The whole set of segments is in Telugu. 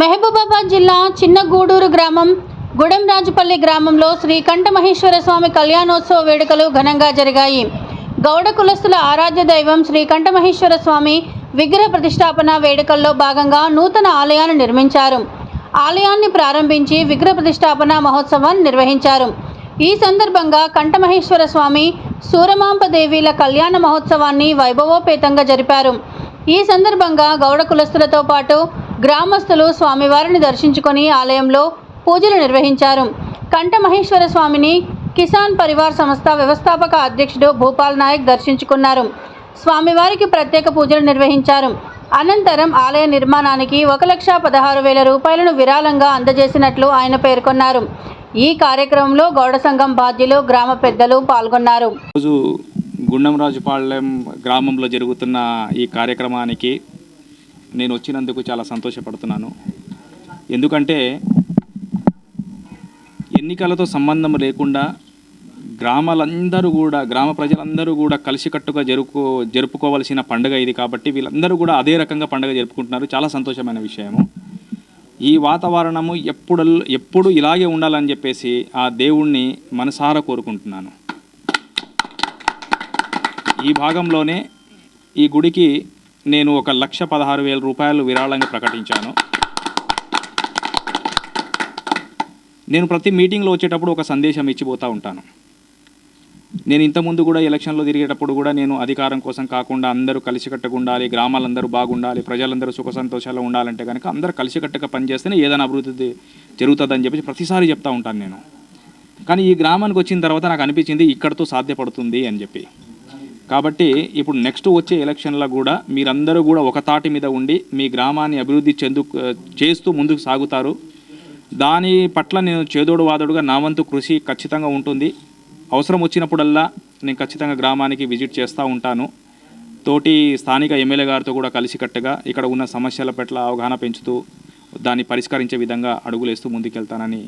మహబూబాబాద్ జిల్లా చిన్నగూడూరు గ్రామం గుడెంరాజుపల్లి గ్రామంలో శ్రీ కంఠమహేశ్వర స్వామి కళ్యాణోత్సవ వేడుకలు ఘనంగా జరిగాయి. గౌడ కులస్తుల ఆరాధ్య దైవం శ్రీ కంఠమహేశ్వర స్వామి విగ్రహ ప్రతిష్టాపన వేడుకల్లో భాగంగా నూతన ఆలయాన్ని నిర్మించారు. ఆలయాన్ని ప్రారంభించి విగ్రహ ప్రతిష్టాపన మహోత్సవాన్ని నిర్వహించారు. ఈ సందర్భంగా కంఠమహేశ్వర స్వామి సూరమాంపదేవిల కళ్యాణ మహోత్సవాన్ని వైభవోపేతంగా జరిపారు. ఈ సందర్భంగా గౌడ కులస్తులతో పాటు గ్రామస్తులు స్వామివారిని దర్శించుకొని ఆలయంలో పూజలు నిర్వహించారు. కంఠమహేశ్వర స్వామిని కిసాన్ పరివార్ సంస్థ వ్యవస్థాపక అధ్యక్షుడు భూపాల్ నాయక్ దర్శించుకున్నారు. స్వామివారికి ప్రత్యేక పూజలు నిర్వహించారు. అనంతరం ఆలయ నిర్మాణానికి ఒక లక్ష పదహారు వేల రూపాయలను విరాళంగా అందజేసినట్లు ఆయన పేర్కొన్నారు. ఈ కార్యక్రమంలో గౌడ సంఘం బాధ్యులు గ్రామ పెద్దలు పాల్గొన్నారు. రోజు గుండంరాజుపాళ్యం గ్రామంలో జరుగుతున్న ఈ కార్యక్రమానికి నేను వచ్చినందుకు చాలా సంతోషపడుతున్నాను. ఎందుకంటే ఎన్నికలతో సంబంధం లేకుండా గ్రామాలందరూ కూడా గ్రామ ప్రజలందరూ కూడా కలిసికట్టుగా జరుపుకో జరుపుకోవాల్సిన పండుగ ఇది కాబట్టి వీళ్ళందరూ కూడా అదే రకంగా పండుగ జరుపుకుంటున్నారు. చాలా సంతోషమైన విషయము. ఈ వాతావరణము ఎప్పుడు ఎప్పుడు ఇలాగే ఉండాలని చెప్పేసి ఆ దేవుణ్ణి మనసారా కోరుకుంటున్నాను. ఈ భాగంలోనే ఈ గుడికి నేను ఒక లక్ష పదహారు వేల రూపాయలు విరాళంగా ప్రకటించాను. నేను ప్రతి మీటింగ్లో వచ్చేటప్పుడు ఒక సందేశం ఇచ్చిపోతూ ఉంటాను. నేను ఇంతకుముందు కూడా ఎలక్షన్లో తిరిగేటప్పుడు కూడా నేను అధికారం కోసం కాకుండా అందరూ కలిసికట్టుగా ఉండాలి గ్రామాలందరూ బాగుండాలి ప్రజలందరూ సుఖ సంతోషాలు ఉండాలంటే కనుక అందరూ కలిసికట్టుగా పనిచేస్తేనే ఏదైనా అభివృద్ధి జరుగుతుందని చెప్పేసి ప్రతిసారి చెప్తూ ఉంటాను నేను. కానీ ఈ గ్రామానికి వచ్చిన తర్వాత నాకు అనిపించింది ఇక్కడతో సాధ్యపడుతుంది అని చెప్పి. కాబట్టి ఇప్పుడు నెక్స్ట్ వచ్చే ఎలక్షన్లో కూడా మీరందరూ కూడా ఒక తాటి మీద ఉండి మీ గ్రామాన్ని అభివృద్ధి చెందు చేస్తూ ముందుకు సాగుతారు. దాని పట్ల నేను చేదోడు వాదోడుగా నా వంతు కృషి ఖచ్చితంగా ఉంటుంది. అవసరం వచ్చినప్పుడల్లా నేను ఖచ్చితంగా గ్రామానికి విజిట్ చేస్తూ ఉంటాను. తోటి స్థానిక ఎమ్మెల్యే గారితో కూడా కలిసికట్టుగా ఇక్కడ ఉన్న సమస్యల పట్ల అవగాహన పెంచుతూ దాన్ని పరిష్కరించే విధంగా అడుగులేస్తూ ముందుకెళ్తానని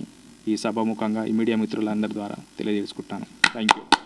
ఈ సభాముఖంగా ఈ మీడియా మిత్రులందరి ద్వారా తెలియజేసుకుంటాను. Thank you